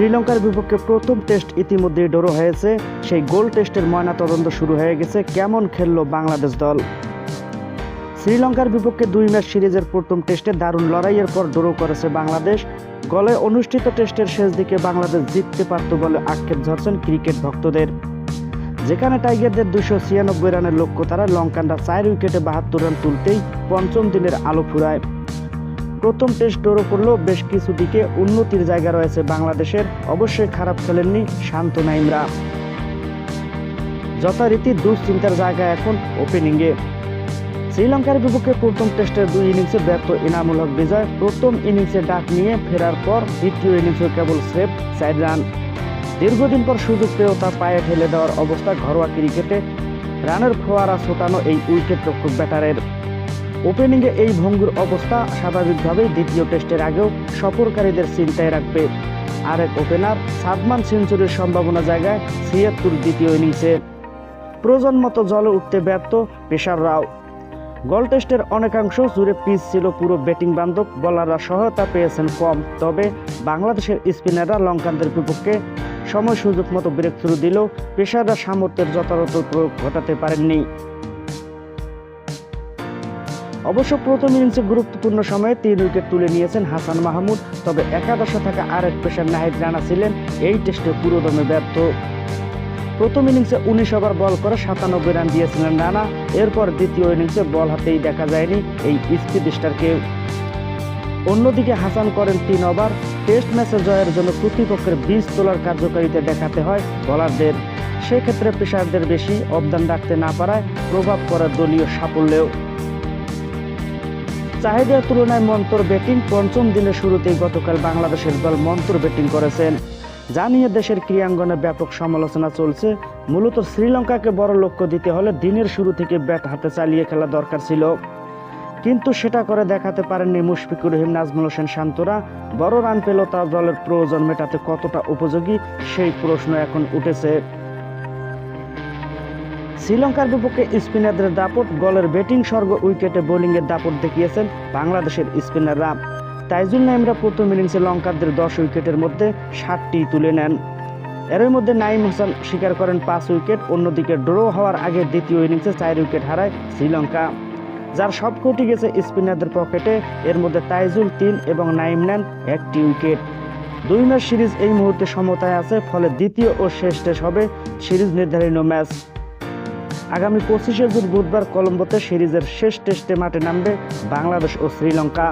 শ্রীলঙ্কার বিপক্ষে প্রথম টেস্ট ইতিমধ্যে ড্র হয়েছে। সেই গোল টেস্টের ময়নাতদন্ত শুরু হয়ে গেছে। কেমন খেললো বাংলাদেশ দল? শ্রীলঙ্কার বিপক্ষে দুই ম্যাচ সিরিজের প্রথম টেস্টে দারুণ লড়াইয়ের পর ড্র করেছে বাংলাদেশ। গলে অনুষ্ঠিত টেস্টের শেষ দিকে বাংলাদেশ জিততে পারত বলে আক্ষেপ ঝরছেন ক্রিকেট ভক্তদের। যেখানে টাইগারদের দুশো ছিয়ানব্বই রানের লক্ষ্য তারা লঙ্কানরা চার উইকেটে বাহাত্তর রান তুলতেই পঞ্চম দিনের আলো ফুরায়। প্রথম টেস্ট ড্র করলেও বেশ কিছু দিকে উন্নতির জায়গা রয়েছে বাংলাদেশের। অবশ্যই খারাপ খেলেননি শান্ত নাইমরা যথারীতি দুশ্চিন্তার জায়গা এখন ওপেনিংয়ে শ্রীলঙ্কার বিপক্ষে প্রথম টেস্টের দুই ইনিংসে ব্যর্থ ইনামুল হক বিজয়। প্রথম ইনিংসে ডাক নিয়ে ফেরার পর দ্বিতীয় ইনিংসে কেবল সেফ চার রান দীর্ঘদিন পর সুযোগ পেয়েও তা পায়ে ঠেলে দেওয়ার অবস্থা ঘরোয়া ক্রিকেটে রানের ফোয়ারা ছোটানো এই উইকেট রক্ষক ব্যাটারের ওপেনিংয়ে এই ভঙ্গুর অবস্থা স্বাভাবিকভাবেই দ্বিতীয় টেস্টের আগেও সফরকারীদের চিন্তায় রাখবে। আরেক ওপেনার সাদমান সেঞ্চুরির সম্ভাবনা জায়গায় ছিয়াত্তর দ্বিতীয় ইনিংসে প্রয়োজন মতো জলে উঠতে ব্যর্থ, পেশার রাও। গল টেস্টের অনেকাংশ জুড়ে পিচ ছিল পুরো ব্যাটিং বান্ধব, বলাররা সহায়তা পেয়েছেন কম। তবে বাংলাদেশের স্পিনাররা লঙ্কানদের বিপক্ষে সময় সুযোগ মতো ব্রেক থ্রু দিলেও পেশাদার সামর্থ্যের যথাযথ প্রয়োগ ঘটাতে পারেননি। অবশ্য প্রথম ইনিংসে গুরুত্বপূর্ণ সময়ে তিন উইকেট তুলে নিয়েছেন হাসান মাহমুদ, তবে একাদশে থাকা আরেক পেশার নাহিদ রানা ছিলেন, এই টেস্টে পুরোদমে ব্যর্থ। প্রথম ইনিংসে উনিশ ওভার বল করে সাতানব্বই রান দিয়েছিলেন রানা, এরপর দ্বিতীয় ইনিংসে বল হাতেই দেখা যায়নি এই স্পিড স্টারকে অন্যদিকে হাসান করেন তিন ওভার, টেস্ট ম্যাচে জয়ের জন্য প্রতিপক্ষের বীজ তোলার কার্যকারিতা দেখাতে হয় বলারদের। সেক্ষেত্রে পেশারদের বেশি অবদান রাখতে না পারায় প্রভাব পড়ে দলীয় সাফল্যেও। চাহিদার তুলনায় মন্তর ব্যাটিং পঞ্চম দিনের শুরুতেই গতকাল বাংলাদেশের দল মন্তর ব্যাটিং করেছেন। যা নিয়ে দেশের ক্রীড়াঙ্গনে ব্যাপক সমালোচনা চলছে। মূলত শ্রীলঙ্কাকে বড় লক্ষ্য দিতে হলে দিনের শুরু থেকে ব্যাট হাতে চালিয়ে খেলা দরকার ছিল। কিন্তু সেটা করে দেখাতে পারেননি মুশফিকুর রহিম, নাজমুল হোসেন শান্তরা। বড় রান পেল তার দলের প্রয়োজন মেটাতে কতটা উপযোগী সেই প্রশ্ন এখন উঠেছে। শ্রীলঙ্কার বিপক্ষে স্পিনারদের দাপট, গলের ব্যাটিং স্বর্গ, উইকেটে বোলিংয়ের দাপট দেখিয়েছেন বাংলাদেশের স্পিনাররা। তাইজুল নাইমরা প্রথম ইনিংসে লঙ্কানদের দশ উইকেটের মধ্যে ষাটটি তুলে নেন। এরই মধ্যে নাইম হোসেন স্বীকার করেন পাঁচ উইকেট, অন্যদিকে ড্র হওয়ার আগে দ্বিতীয় ইনিংসে চার উইকেট হারায় শ্রীলঙ্কা। যার সবকটি গেছে স্পিনারদের পকেটে, এর মধ্যে তাইজুল তিন এবং নাইম নেন একটি উইকেট। দুই ম্যাচ সিরিজ এই মুহূর্তে সমতায় আছে, ফলে দ্বিতীয় ও শেষ টেস্ট হবে সিরিজ নির্ধারিত ম্যাচ। আগামী পঁচিশে জুন বুধবার কলম্বোতে সিরিজের শেষ টেস্টে মাঠে নামবে বাংলাদেশ ও শ্রীলঙ্কা।